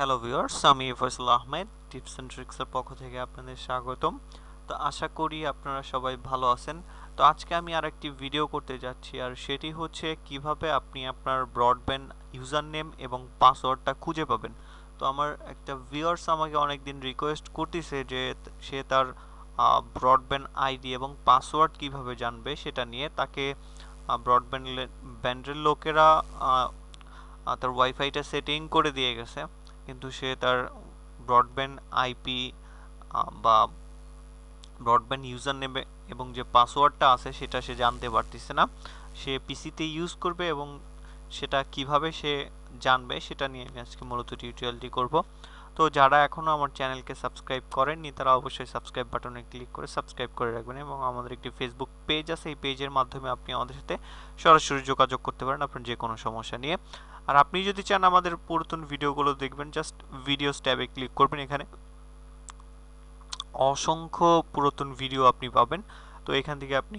Hello viewers আমি Faisal Ahmed, tips and ট্রিক্সের পক্ষ থেকে আপনাদের স্বাগতম। তো আশা করি আপনারা সবাই ভালো আছেন। তো আজকে আমি আর একটি ভিডিও করতে যাচ্ছি, আর সেটি হচ্ছে কীভাবে আপনি আপনার ব্রডব্যান্ড ইউজার নেম এবং পাসওয়ার্ডটা খুঁজে পাবেন। তো আমার একটা ভিউয়ার্স আমাকে অনেকদিন রিকোয়েস্ট করতেছে যে সে তার ব্রডব্যান্ড আইডি এবং পাসওয়ার্ড কীভাবে জানবে সেটা নিয়ে। তাকে ব্রডব্যান্ড ব্যান্ডের লোকেরা তার ওয়াইফাইটা সেটিং করে দিয়ে গেছে। কিন্তু সে তার ব্রডব্যান্ড আইপি বা ব্রডব্যান্ড ইউজার নেবে এবং যে পাসওয়ার্ডটা আছে সেটা সে জানতে পারতেছে না। সে পিসিতে ইউজ করবে এবং সেটা কীভাবে সে জানবে সেটা নিয়ে আমি আজকে মূলত টিউটোরিয়ালটি করব। তো যারা এখনও আমার চ্যানেলকে সাবস্ক্রাইব করেননি, তারা অবশ্যই সাবস্ক্রাইব বাটনে ক্লিক করে সাবস্ক্রাইব করে রাখবেন এবং আমাদের একটি ফেসবুক পেজ আছে, এই পেজের মাধ্যমে আপনি আমাদের সাথে সরাসরি যোগাযোগ করতে পারেন আপনার যে কোনো সমস্যা নিয়ে। আর আপনি যদি চান আমাদের পুরাতন ভিডিওগুলো দেখবেন জাস্ট ভিডিওস ট্যাবে ক্লিক করবেন এখানে। অসংখ্য পুরাতন ভিডিও আপনি পাবেন। তো এখান থেকে আপনি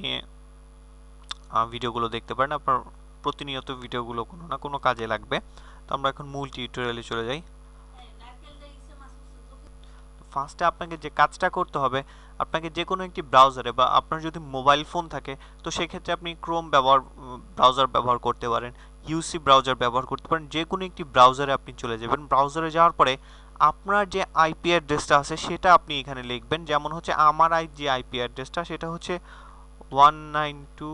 ভিডিওগুলো দেখতে পারেন। আপনার প্রতিনিয়ত ভিডিওগুলো কোনো না কোনো কাজে লাগবে। তো আমরা এখন মূল টিউটোরিয়ালে চলে যাই। ফার্স্টে আপনাকে যে কাজটা করতে হবে, আপনাকে যে কোনো একটি ব্রাউজারে বা আপনার যদি মোবাইল ফোন থাকে, তো সেক্ষেত্রে আপনি ক্রোম ব্যবহার ব্রাউজার ব্যবহার করতে পারেন। ইউসি ব্রাউজার ব্যবহার করতে পারেন যে কোনো একটি ব্রাউজারে আপনি চলে যাবেন। ব্রাউজারে যাওয়ার পরে আপনার যে আইপি অ্যাড্রেসটা আছে, সেটা আপনি এখানে লিখবেন। যেমন হচ্ছে আমার আই যে আইপি অ্যাড্রেসটা সেটা হচ্ছে ওয়ান নাইন টু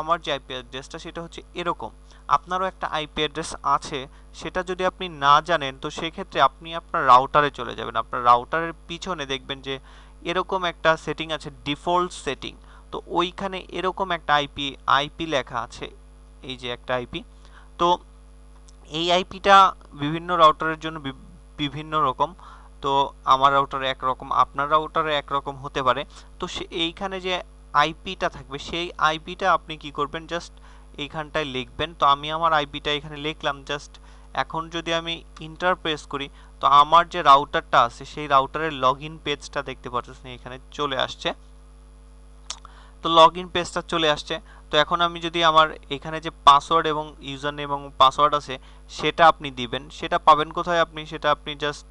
আমার যে আইপি অ্যাড্রেসটা সেটা হচ্ছে এরকম। আপনারও একটা আইপি অ্যাড্রেস আছে, সেটা যদি আপনি না জানেন, তো সেক্ষেত্রে আপনি আপনার রাউটারে চলে যাবেন। আপনার রাউটারের পিছনে দেখবেন যে এরকম একটা সেটিং আছে ডিফল্ট সেটিং তো ওইখানে এরকম একটা আইপি আইপি লেখা আছে। এই যে একটা আইপি তো এই আইপিটা বিভিন্ন রাউটারের জন্য বিভিন্ন রকম, তো আমার রাউটারে একরকম, আপনার রাউটারে একরকম হতে পারে। তো এইখানে যে আইপিটা থাকবে, সেই আইপিটা আপনি কি করবেন জাস্ট এইখানটায় লিখবেন। তো আমি আমার আইপিটা এখানে লিখলাম জাস্ট এখন যদি আমি ইন্টার প্রেস করি, তো আমার যে রাউটারটা আছে, সেই রাউটারের লগ ইন পেজটা দেখতে পাচ্ছেন এখানে চলে আসছে। তো লগ ইন পেজটা চলে আসছে। তো এখন আমি যদি আমার এখানে যে পাসওয়ার্ড এবং ইউজার নেম এবং পাসওয়ার্ড আছে, সেটা আপনি দিবেন। সেটা পাবেন কোথায় আপনি? সেটা আপনি জাস্ট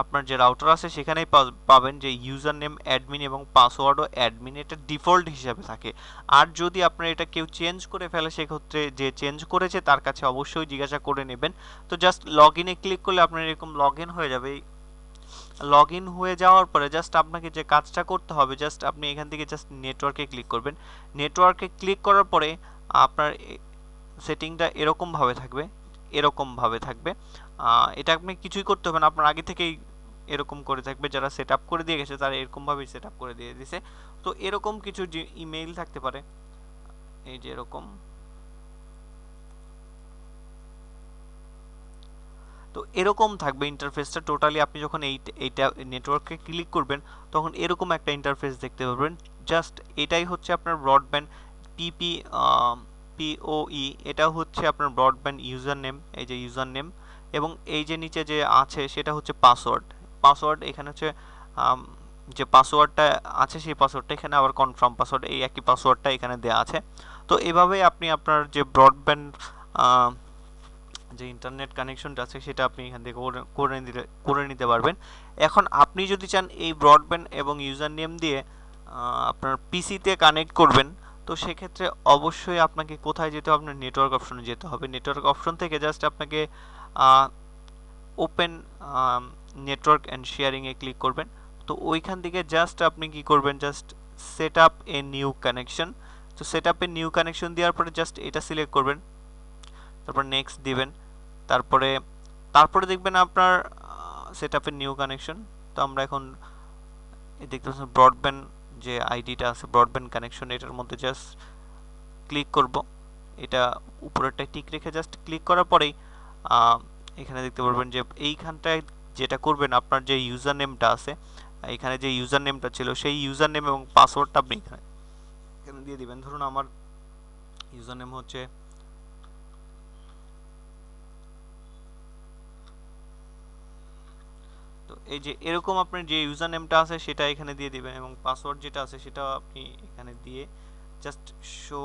আপনার যে রাউটার আছে, সেখানেই পাবেন যে ইউজার নেম অ্যাডমিন এবং পাসওয়ার্ডও অ্যাডমিন এটা ডিফল্ট হিসাবে থাকে। আর যদি আপনার এটা কেউ চেঞ্জ করে ফেলে, সেক্ষেত্রে যে চেঞ্জ করেছে, তার কাছে অবশ্যই জিজ্ঞাসা করে নেবেন। তো জাস্ট লগ ইনে ক্লিক করলে আপনার এরকম লগ হয়ে যাবে। লগ ইন হয়ে যাওয়ার পরে জাস্ট আপনাকে যে কাজটা করতে হবে জাস্ট আপনি এখান থেকে জাস্ট নেটওয়ার্কে ক্লিক করবেন। নেটওয়ার্কে ক্লিক করার পরে আপনার সেটিংটা এরকমভাবে থাকবে এরকমভাবে থাকবে। এটা আপনি কিছুই করতে হবে না, আপনার আগে থেকেই এরকম করে থাকবে, যারা সেট করে দিয়ে গেছে, তারা এরকমভাবেই সেট করে দিয়ে দিছে তো এরকম কিছু ইমেইল থাকতে পারে। এই যে এরকম। এরকম থাকবে ইন্টারফেসটা টোটালি আপনি যখন এই, এইটা নেটওয়ার্কে ক্লিক করবেন, তখন এরকম একটা ইন্টারফেস দেখতে পাবেন। জাস্ট এটাই হচ্ছে আপনার ব্রডব্যান্ড পিপি পিওই এটা হচ্ছে আপনার ব্রডব্যান্ড ইউজার নেম এই যে ইউজার নেম এবং এই যে নিচে যে আছে, সেটা হচ্ছে পাসওয়ার্ড পাসওয়ার্ড এখানে হচ্ছে যে পাসওয়ার্ডটা আছে, সেই পাসওয়ার্ডটা এখানে আবার কনফার্ম পাসওয়ার্ড এই একই পাসওয়ার্ডটা এখানে দেওয়া আছে। তো এভাবেই আপনি আপনার যে ব্রডব্যান্ড যে ইন্টারনেট কানেকশনটা আছে, সেটা আপনি এখান থেকে করে নিতে করে নিতে পারবেন। এখন আপনি যদি চান এই ব্রডব্যান্ড এবং ইউজার নেম দিয়ে আপনার পিসিতে কানেক্ট করবেন, তো সেক্ষেত্রে অবশ্যই আপনাকে কোথায় যেতে হবে? আপনার নেটওয়ার্ক অপশনে যেতে হবে। নেটওয়ার্ক অপশন থেকে জাস্ট আপনাকে ওপেন নেটওয়ার্ক অ্যান্ড শেয়ারিংয়ে ক্লিক করবেন। তো ওইখান থেকে জাস্ট আপনি কি করবেন? Just set up a new connection তো set up a new connection দেওয়ার পরে জাস্ট এটা সিলেক্ট করবেন। তারপর নেক্সট দিবেন। তারপরে তারপরে দেখবেন আপনার সেট আপের নিউ কানেকশন তো আমরা এখন দেখতে পাচ্ছেন ব্রডব্যান্ড যে আইডিটা আছে ব্রডব্যান্ড কানেকশন এটার মধ্যে জাস্ট ক্লিক করব। এটা উপরেরটা টিক রেখে জাস্ট ক্লিক করার পরেই এখানে দেখতে পারবেন যে এইখানটায় যেটা করবেন, আপনার যে ইউজার নেমটা আছে, এখানে যে ইউজার নেমটা ছিল, সেই ইউজার নেম এবং পাসওয়ার্ডটা আপনি এখানে এখানে দিয়ে দিবেন। ধরুন আমার ইউজার নেম হচ্ছে এই যে এরকম আপনার যে ইউজার নেমটা আছে সেটা এখানে দিয়ে দিবেন এবং পাসওয়ার্ড যেটা আছে সেটা আপনি এখানে দিয়ে জাস্ট শো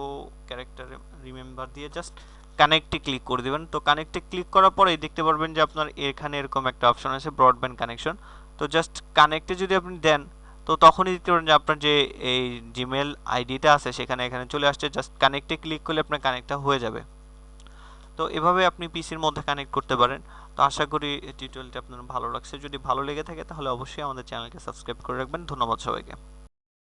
ক্যারেক্টার রিমেম্বার দিয়ে জাস্ট কানেক্টে ক্লিক করে দিবেন। তো কানেক্টে ক্লিক করার পরেই দেখতে পারবেন যে আপনার এখানে এরকম একটা অপশন আছে ব্রডব্যান্ড কানেকশন তো জাস্ট কানেক্টে যদি আপনি দেন, তো তখনই দেখতে পারেন যে আপনার যে এই জিমেল আইডিটা আছে সেখানে এখানে চলে আসছে। জাস্ট কানেক্টে ক্লিক করলে আপনার কানেক্টটা হয়ে যাবে। তো এভাবে আপনি পিসির মধ্যে কানেক্ট করতে পারেন। তো আশা করি এই টিউটোরিয়ালটি আপনার ভালো লাগছে। যদি ভালো লেগে থাকে তাহলে অবশ্যই আমাদের চ্যানেলকে সাবস্ক্রাইব করে রাখবেন। ধন্যবাদ সবাইকে।